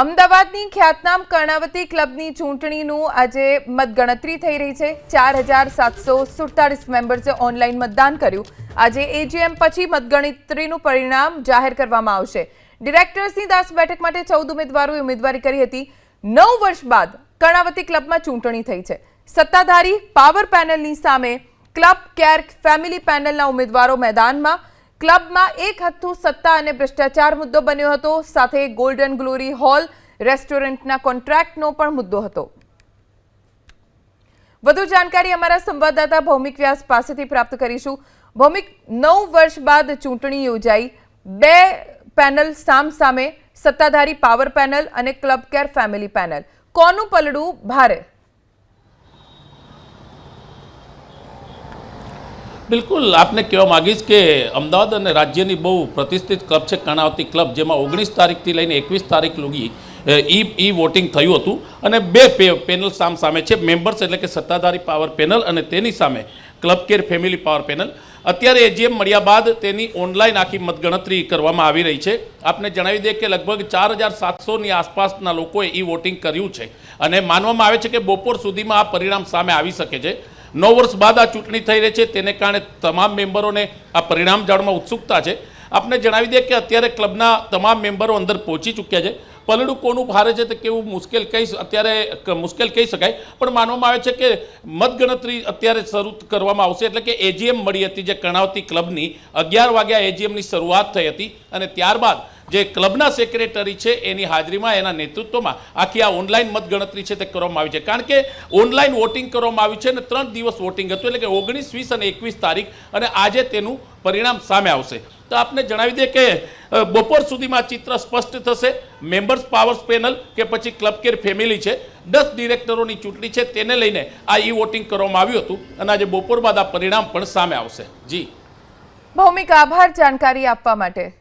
અમદાવાદની ખ્યાતનામ કર્ણાવતી ક્લબની ચૂંટણીનું આજે મતગણતરી થઈ રહી છે. ચાર હજાર સાતસો સુડતાલીસ મેમ્બર્સે ઓનલાઈન મતદાન કર્યું. આજે એજીએમ પછી મતગણતરીનું પરિણામ જાહેર કરવામાં આવશે. ડિરેક્ટર્સની દાસ બેઠક માટે ચૌદ ઉમેદવારોએ ઉમેદવારી કરી હતી. નવ વર્ષ બાદ કર્ણાવતી ક્લબમાં ચૂંટણી થઈ છે. સત્તાધારી પાવર પેનલની સામે ક્લબ કેર ફેમિલી પેનલના ઉમેદવારો મેદાનમાં ક્લબમાં એક હથ્થું સત્તા અને ભ્રષ્ટાચાર મુદ્દો બન્યો હતો, સાથે ગોલ્ડન ગ્લોરી હોલ રેસ્ટોરન્ટના કોન્ટ્રાક્ટનો પણ મુદ્દો હતો. વધુ જાણકારી અમારા સંવાદદાતા ભૌમિક વ્યાસ પાસેથી પ્રાપ્ત કરીશું. ભૌમિક, નવ વર્ષ બાદ ચૂંટણી યોજાઈ. બે પેનલ સામસામે સત્તાધારી પાવર પેનલ અને ક્લબ કેર ફેમિલી પેનલ. કોનું પલડું ભારે? બિલકુલ. આપને કહેવા માગીશ કે અમદાવાદ અને રાજ્યની બહુ પ્રતિષ્ઠિત ક્લબ છે, કર્ણાવતી ક્લબ, જેમાં ઓગણીસ તારીખથી લઈને એકવીસ તારીખ લગી ઈ ઈ વોટિંગ થયું હતું. અને બે પેનલ સામ સામે છે મેમ્બર્સ એટલે કે સત્તાધારી પાવર પેનલ અને તેની સામે club care family power panel અત્યારે એજીએમ મળ્યા બાદ તેની ઓનલાઈન આખી મતગણતરી કરવામાં આવી રહી છે. આપને જણાવી દઈએ કે લગભગ ચાર હજાર સાતસોની આસપાસના લોકોએ ઈ વોટિંગ કર્યું છે. અને માનવામાં આવે છે કે બપોર સુધીમાં આ પરિણામ સામે આવી શકે છે. નવ વર્ષ બાદ આ ચૂંટણી થઈ રહી છે. તેને કારણે તમામ મેમ્બરોને આ પરિણામ જાણવા ઉત્સુકતા છે. આપને જણાવી દઈએ કે અત્યારે ક્લબના તમામ મેમ્બરો અંદર પહોંચી ચૂક્યા છે. પલડું કોનું ભારે છે તે કેવું મુશ્કેલ કહી અત્યારે મુશ્કેલ કહી શકાય. પણ માનવામાં આવે છે કે મતગણતરી અત્યારે શરૂ કરવામાં આવશે એટલે કે એજીએમ મળી હતી જે કર્ણાવતી ક્લબની અગિયાર વાગ્યા એજીએમની શરૂઆત થઈ હતી અને ત્યારબાદ જે ક્લબના સેક્રેટરી છે, એની હાજરીમાં એના નેતૃત્વમાં આખી આ ઓનલાઈન મતગણતરી છે તે કરવામાં આવી છે. કારણ કે ઓનલાઈન વોટિંગ કરવામાં આવ્યું છે અને ત્રણ દિવસ વોટિંગ હતું, એટલે કે ઓગણીસ, વીસ અને એકવીસ તારીખ, અને આજે તેનું પરિણામ સામે આવશે. તો આપને જણાવી દઈએ કે બપોર સુધીમાં ચિત્ર સ્પષ્ટ થશે. મેમ્બર્સ પાવર્સ પેનલ કે પછી ક્લબ કેર ફેમિલી છે, દસ ડિરેક્ટરોની ચૂંટણી છે, તેને લઈને આ ઈ વોટિંગ કરવામાં આવ્યું હતું અને આજે બપોર બાદ આ પરિણામ પણ સામે આવશે. જી. ભૌમિક આભાર, જાણકારી આપવા માટે.